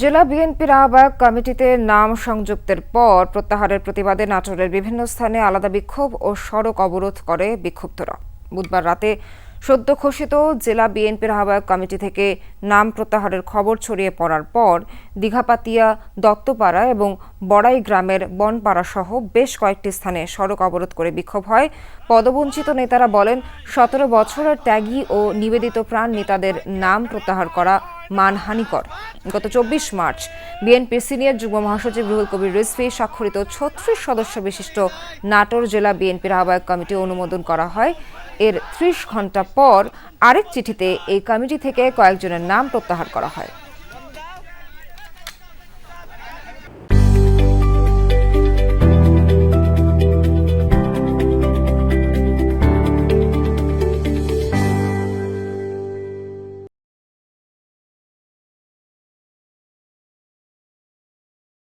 জেলা বিএনপির আহ্বায়ক কমিটিতে নাম সংযুক্তের পর প্রত্যাহারের প্রতিবাদে নাটোরের বিভিন্ন স্থানে আলাদা বিক্ষোভ ও সড়ক অবরোধ করে বিক্ষুব্ধরা। বুধবার রাতে সদ্য ঘোষিত জেলা বিএনপির আহ্বায়ক কমিটি থেকে নাম প্রত্যাহারের খবর ছড়িয়ে পড়ার পর দীঘাপাতিয়া, দত্তপাড়া এবং বড়াই গ্রামের বনপাড়া সহ বেশ কয়েকটি স্থানে সড়ক অবরোধ করে বিক্ষোভ হয়। পদবঞ্চিত নেতারা বলেন, সতেরো বছরের ত্যাগী ও নিবেদিত প্রাণ নেতাদের নাম প্রত্যাহার করা মানহানিকর। গত চব্বিশ মার্চ বিএনপির সিনিয়র যুগ্ম মহাসচিব রুহুল কবির রিজভি স্বাক্ষরিত ছত্রিশ সদস্য বিশিষ্ট নাটোর জেলা বিএনপির আহ্বায়ক কমিটি অনুমোদন করা হয়। এর ত্রিশ ঘণ্টা পর আরেক চিঠিতে এই কমিটি থেকে কয়েকজনের নাম প্রত্যাহার করা হয়।